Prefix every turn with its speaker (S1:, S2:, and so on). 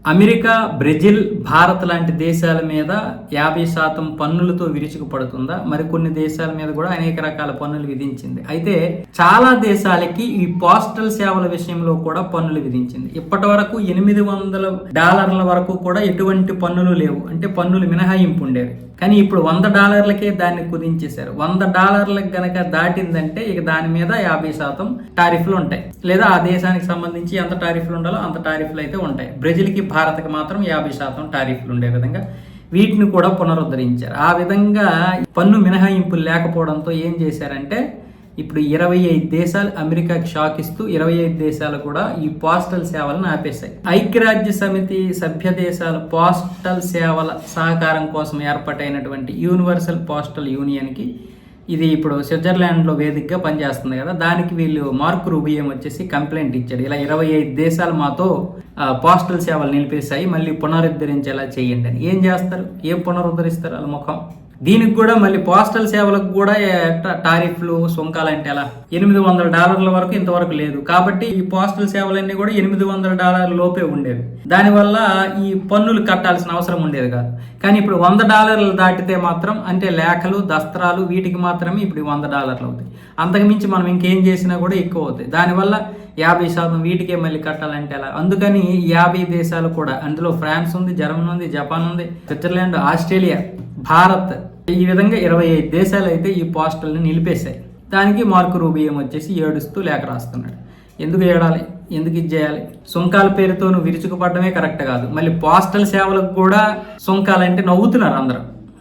S1: America Brazil Bharat లాంటి దేశాల మీద యాభై శాతం పన్నులతో విరుచుకుపడుతుందా? మరికొన్ని దేశాల మీద కూడా అనేక రకాల పన్నులు విధించింది. అయితే చాలా దేశాలకి ఈ పోస్టల్ సేవల విషయంలో కూడా పన్నులు విధించింది. ఇప్పటి వరకు ఎనిమిది వందల డాలర్ల వరకు కూడా ఎటువంటి పన్నులు లేవు. అంటే పన్నులు మినహాయింపు ఉండేవి. కానీ ఇప్పుడు వంద డాలర్లకే దాన్ని కుదించేశారు. వంద డాలర్లకు గనక దాటిందంటే ఇక దాని మీద యాభై శాతం టారిఫ్లు ఉంటాయి. లేదా ఆ దేశానికి సంబంధించి ఎంత టారిఫ్లు ఉండాలో అంత టారిఫ్లు అయితే ఉంటాయి. బ్రెజిల్కి భారత్కి మాత్రం యాభై శాతం టారిఫ్లు ఉండే విధంగా వీటిని కూడా పునరుద్ధరించారు. ఆ విధంగా పన్ను మినహాయింపులు లేకపోవడంతో ఏం చేశారంటే ఇప్పుడు ఇరవై ఐదు దేశాలు అమెరికాకి షాక్ ఇస్తూ ఇరవై ఐదు దేశాలు కూడా ఈ పోస్టల్ సేవలను ఆపేశాయి. ఐక్యరాజ్య సమితి సభ్య దేశాల పోస్టల్ సేవల సహకారం కోసం ఏర్పాటైనటువంటి యూనివర్సల్ పోస్టల్ యూనియన్కి ఇది ఇప్పుడు స్విట్జర్లాండ్లో వేదికగా పనిచేస్తుంది కదా. దానికి వీళ్ళు మార్క్ రూబియం వచ్చేసి కంప్లైంట్ ఇచ్చాడు. ఇలా ఇరవై ఐదు దేశాలు మాతో పోస్టల్ సేవలు నిలిపేశాయి. మళ్ళీ పునరుద్ధరించేలా చేయండి అని. ఏం చేస్తారు? ఏం పునరుద్ధరిస్తారు వాళ్ళ ముఖం? దీనికి కూడా మళ్ళీ పోస్టల్ సేవలకు కూడా టారిఫ్లు సుంకాలు అంటే ఎలా? ఎనిమిది వందల డాలర్ల వరకు ఇంతవరకు లేదు. కాబట్టి ఈ పోస్టల్ సేవలన్నీ కూడా ఎనిమిది వందల డాలర్ల లోపే ఉండేవి. దానివల్ల ఈ పన్నులు కట్టాల్సిన అవసరం ఉండేది కాదు. కానీ ఇప్పుడు వంద డాలర్లు దాటితే మాత్రం అంటే లేఖలు దస్త్రాలు వీటికి మాత్రమే ఇప్పుడు వంద డాలర్లు అవుతాయి. అంతకుమించి మనం ఇంకేం చేసినా కూడా ఎక్కువ అవుతాయి. దానివల్ల యాభై శాతం వీటికే మళ్ళీ కట్టాలంటే ఎలా? అందుకని ఈ యాభై దేశాలు కూడా అందులో ఫ్రాన్స్ ఉంది జర్మనీ ఉంది జపాన్ ఉంది స్విట్జర్లాండ్ ఆస్ట్రేలియా భారత్ ఈ విధంగా ఇరవై ఐదు దేశాలు అయితే ఈ పోస్టల్ని నిలిపేశాయి. దానికి మార్కు రూబియం వచ్చేసి ఏడుస్తూ లేఖ రాస్తున్నాడు. ఎందుకు ఏడాలి? ఎందుకు ఇది చేయాలి? సుంకాల పేరుతో నువ్వు విరుచుకుపడమే కరెక్ట్ కాదు. మళ్ళీ పోస్టల్ సేవలకు కూడా సుంకాలంటే నవ్వుతున్నారు అందరూ.